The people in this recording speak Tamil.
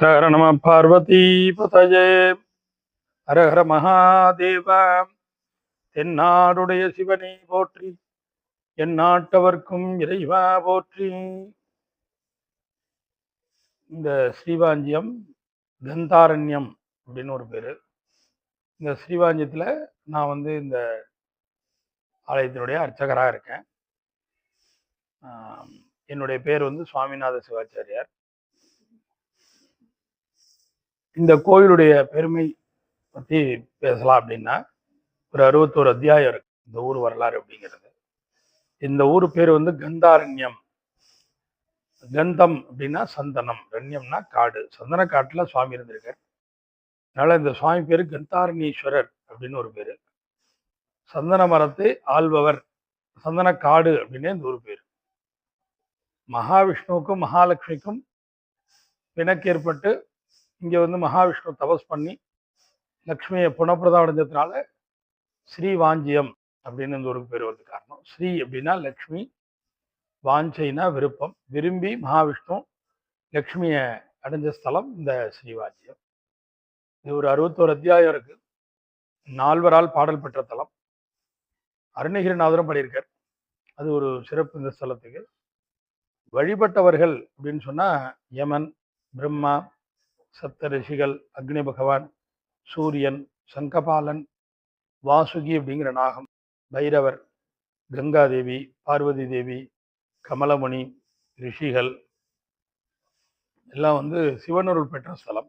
ஹர நம பார்வதி பதஜே ஹர ஹர மகாதேவ. தென்னாடுடைய சிவனை போற்றி. என் நாட்டவர்க்கும் இறைவா போற்றி. இந்த ஸ்ரீவாஞ்சியம் கந்தாரண்யம் அப்படின்னு ஒரு பேர். இந்த ஸ்ரீவாஞ்சியத்தில் நான் வந்து இந்த ஆலயத்தினுடைய அர்ச்சகராக இருக்கேன். என்னுடைய பேர் வந்து சுவாமிநாத சிவாச்சாரியார். இந்த கோயிலுடைய பெருமை பற்றி பேசலாம் அப்படின்னா ஒரு அறுபத்தோரு அத்தியாயம் இருக்கு. இந்த ஊர் வரலாறு அப்படிங்கிறது. இந்த ஊர் பேர் வந்து கந்தாரண்யம். கந்தம் அப்படின்னா சந்தனம் ரண்யம்னா காடு. சந்தன காட்டில் சுவாமி இருந்திருக்கார். அதனால இந்த சுவாமி பேர் கந்தாரண்யேஸ்வரர் அப்படின்னு ஒரு பேர். சந்தன மரத்தை ஆள்பவர். சந்தன காடு அப்படின்னே இந்த ஊர் பேர். மகாவிஷ்ணுவுக்கும் மகாலட்சுமிக்கும் பிணக்கேற்பட்டு இங்கே வந்து மகாவிஷ்ணு தபஸ் பண்ணி லக்ஷ்மியை புனப்பிரதம் அடைஞ்சதுனால ஸ்ரீ வாஞ்சியம் அப்படின்னு இந்த ஊருக்கு பேர் வந்து காரணம். ஸ்ரீ அப்படின்னா லக்ஷ்மி வாஞ்சைனா விருப்பம். விரும்பி மகாவிஷ்ணு லக்ஷ்மியை அடைஞ்ச ஸ்தலம் இந்த ஸ்ரீவாஞ்சியம். இது ஒரு அறுபத்தோரு அத்தியாயம் இருக்கு. நால்வரால் பாடல் பெற்ற தலம். அருணகிரிநாதரும் பாடியிருக்கார் அது ஒரு சிறப்பு இந்த ஸ்தலத்துக்கு. வழிபட்டவர்கள் அப்படின்னு சொன்னால் யமன் பிரம்மா சப்த ரிஷிகள் அக்னி பகவான் சூரியன் சங்கபாலன் வாசுகி அப்படிங்கிற நாகம் பைரவர் கங்காதேவி பார்வதி தேவி கமலமணி ரிஷிகள் எல்லாம் வந்து சிவனருள் பெற்ற ஸ்தலம்.